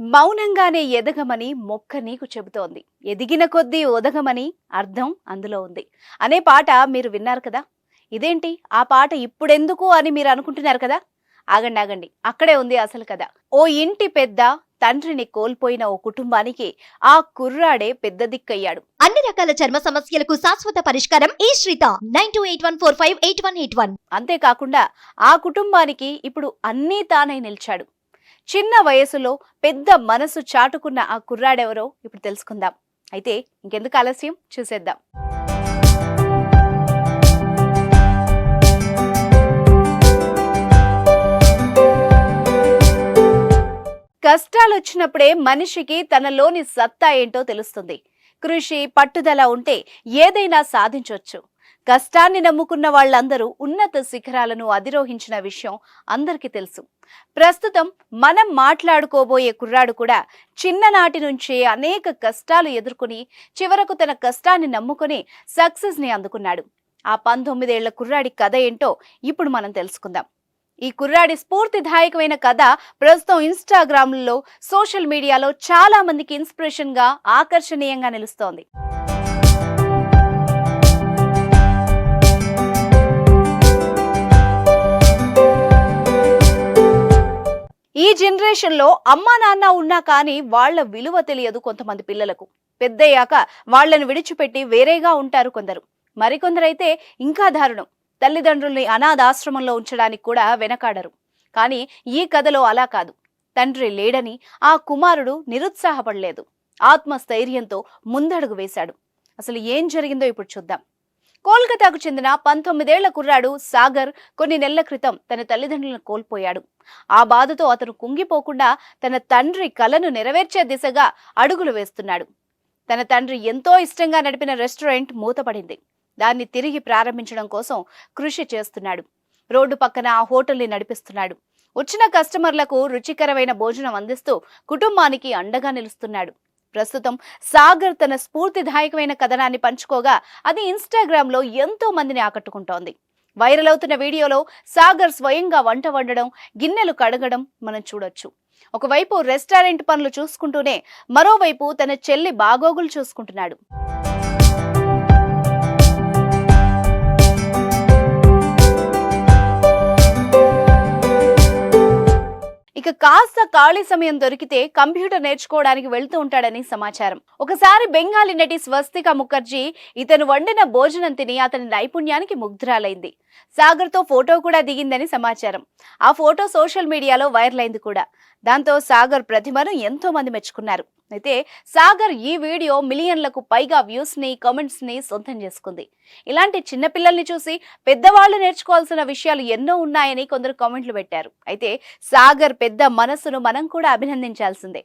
మౌనంగానే ఎదగమని మొక్క నీకు చెబుతోంది. ఎదిగిన కొద్దీ ఒదగమని అర్థం అందులో ఉంది. అనే పాట మీరు విన్నారు కదా? ఇదేంటి? ఆ పాట ఇప్పుడెందుకు అని మీరు అనుకుంటున్నారు కదా? ఆగండి ఆగండి. అక్కడే ఉంది అసలు కదా ఓ ఇంటి పెద్ద తండ్రిని కోల్పోయిన ఓ కుటుంబానికి ఆ కుర్రాడే పెద్ద దిక్కయ్యాడు. అన్ని రకాల చర్మ సమస్యలకు శాశ్వత పరిష్కారం ఈ శ్రీత. Nine two eight one four five eight one eight one. అంతేకాకుండా ఆ కుటుంబానికి ఇప్పుడు అన్నీ తానై నిలిచాడు. చిన్న వయసులో పెద్ద మనసు చాటుకున్న ఆ కుర్రాడెవరో ఇప్పుడు తెలుసుకుందాం. అయితే ఇంకెందుకు ఆలస్యం? చూసేద్దాం. కష్టాలు వచ్చినప్పుడే మనిషికి తనలోని సత్తా ఏంటో తెలుస్తుంది. కృషి పట్టుదల ఉంటే ఏదైనా సాధించవచ్చు కష్టాన్ని నమ్ముకున్న వాళ్ళందరూ ఉన్నత శిఖరాలను అధిరోహించిన విషయం అందరికీ తెలుసు. ప్రస్తుతం మనం మాట్లాడుకోబోయే కుర్రాడు కూడా చిన్ననాటి నుంచే అనేక కష్టాలు ఎదుర్కొని చివరకు తన కష్టాన్ని నమ్ముకొని సక్సెస్ని అందుకున్నాడు. ఆ పంతొమ్మిదేళ్ళ కుర్రాడి కథ ఏంటో ఇప్పుడు మనం తెలుసుకుందాం. ఈ కుర్రాడి స్ఫూర్తిదాయకమైన కథ ప్రస్తుతం ఇన్స్టాగ్రామ్లో సోషల్ మీడియాలో చాలా మందికి ఇన్స్పిరేషన్గా ఆకర్షణీయంగా నిలుస్తోంది. ఈ జనరేషన్లో అమ్మా నాన్న ఉన్నా కానీ వాళ్ళ విలువ తెలియదు కొంతమంది పిల్లలకు. పెద్దయ్యాక వాళ్ళను విడిచిపెట్టి వేరేగా ఉంటారు కొందరు. మరికొందరైతే ఇంకా దారుణం. తల్లిదండ్రుల్ని అనాథాశ్రమంలో ఉంచడానికి కూడా వెనకాడరు. కానీ ఈ కథలో అలా కాదు. తండ్రి లేడని ఆ కుమారుడు నిరుత్సాహపడలేదు. ఆత్మస్థైర్యంతో ముందడుగు వేశాడు. అసలు ఏం జరిగిందో ఇప్పుడు చూద్దాం. కోల్కతాకు చెందిన పంతొమ్మిదేళ్ళ కుర్రాడు సాగర్ కొన్ని నెలల క్రితం తన తల్లిదండ్రులను కోల్పోయాడు. ఆ బాధతో అతను కుంగిపోకుండా తన తండ్రి కలను నెరవేర్చే దిశగా అడుగులు వేస్తున్నాడు. తన తండ్రి ఎంతో ఇష్టంగా నడిపిన రెస్టారెంట్ మూతపడింది. దాన్ని తిరిగి ప్రారంభించడం కోసం కృషి చేస్తున్నాడు. రోడ్డు పక్కన ఆ హోటల్ని నడిపిస్తున్నాడు. వచ్చిన కస్టమర్లకు రుచికరమైన భోజనం అందిస్తూ కుటుంబానికి అండగా నిలుస్తున్నాడు. ప్రస్తుతం సాగర్ తన స్ఫూర్తిదాయకమైన కథనాన్ని పంచుకోగా అది ఇన్స్టాగ్రామ్లో ఎంతో మందిని ఆకట్టుకుంటోంది. వైరల్ అవుతున్న వీడియోలో సాగర్ స్వయంగా వంట వండడం గిన్నెలు కడగడం మనం చూడొచ్చు. ఒకవైపు రెస్టారెంట్ పనులు చూసుకుంటూనే మరోవైపు తన చెల్లి బాగోగులు చూసుకుంటున్నాడు. ఖాళీ సమయం దొరికితే కంప్యూటర్ నేర్చుకోవడానికి వెళ్తూ ఉంటాడని సమాచారం. ఒకసారి బెంగాలీ నటి స్వస్తిక ముఖర్జీ ఇతను వండిన భోజనం తిని అతని నైపుణ్యానికి ముగ్ధురాలైంది. సాగర్తో ఫోటో కూడా దిగిందని సమాచారం. ఆ ఫోటో సోషల్ మీడియాలో వైరల్ అయింది కూడా. దాంతో సాగర్ ప్రతిభను ఎంతో మంది మెచ్చుకున్నారు. అయితే సాగర్ ఈ వీడియో మిలియన్లకు పైగా వ్యూస్ని కమెంట్స్ని సొంతం చేసుకుంది. ఇలాంటి చిన్నపిల్లల్ని చూసి పెద్దవాళ్ళు నేర్చుకోవాల్సిన విషయాలు ఎన్నో ఉన్నాయని కొందరు కామెంట్లు పెట్టారు. అయితే సాగర్ పెద్ద మనస్సును మనం కూడా అభినందించాల్సిందే.